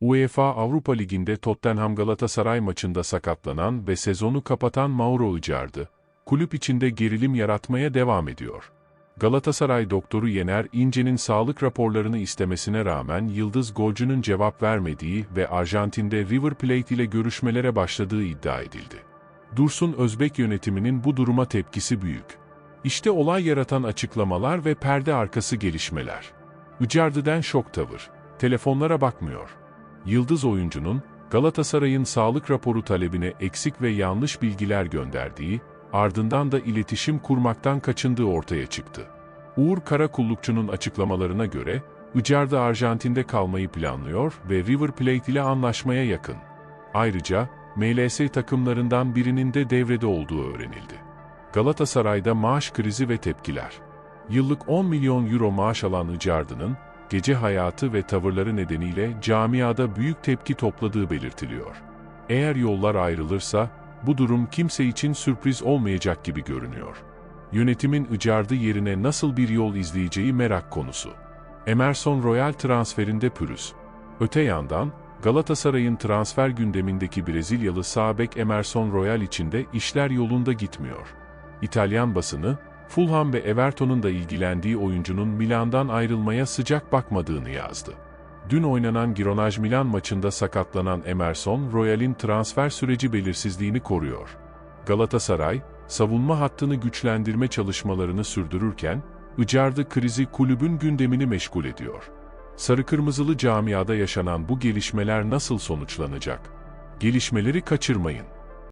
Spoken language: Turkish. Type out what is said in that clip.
UEFA Avrupa Ligi'nde Tottenham Galatasaray maçında sakatlanan ve sezonu kapatan Mauro Icardi, kulüp içinde gerilim yaratmaya devam ediyor. Galatasaray doktoru Yener İnce'nin sağlık raporlarını istemesine rağmen Yıldız golcünün cevap vermediği ve Arjantin'de River Plate ile görüşmelere başladığı iddia edildi. Dursun Özbek yönetiminin bu duruma tepkisi büyük. İşte olay yaratan açıklamalar ve perde arkası gelişmeler. Icardi'den şok tavır. Telefonlara bakmıyor. Yıldız oyuncunun Galatasaray'ın sağlık raporu talebine eksik ve yanlış bilgiler gönderdiği, ardından da iletişim kurmaktan kaçındığı ortaya çıktı. Uğur Karakullukçu'nun açıklamalarına göre, Icardi Arjantin'de kalmayı planlıyor ve River Plate ile anlaşmaya yakın. Ayrıca, MLS takımlarından birinin de devrede olduğu öğrenildi. Galatasaray'da maaş krizi ve tepkiler. Yıllık 10 milyon euro maaş alan Icardi'nin, gece hayatı ve tavırları nedeniyle camiada büyük tepki topladığı belirtiliyor. Eğer yollar ayrılırsa, bu durum kimse için sürpriz olmayacak gibi görünüyor. Yönetimin Icardi yerine nasıl bir yol izleyeceği merak konusu. Emerson Royal transferinde pürüz. Öte yandan, Galatasaray'ın transfer gündemindeki Brezilyalı sağ bek Emerson Royal için de işler yolunda gitmiyor. İtalyan basını, Fulham ve Everton'un da ilgilendiği oyuncunun Milan'dan ayrılmaya sıcak bakmadığını yazdı. Dün oynanan Gironaj Milan maçında sakatlanan Emerson, Royal'in transfer süreci belirsizliğini koruyor. Galatasaray, savunma hattını güçlendirme çalışmalarını sürdürürken, Icardi krizi kulübün gündemini meşgul ediyor. Sarı Kırmızılı camiada yaşanan bu gelişmeler nasıl sonuçlanacak? Gelişmeleri kaçırmayın.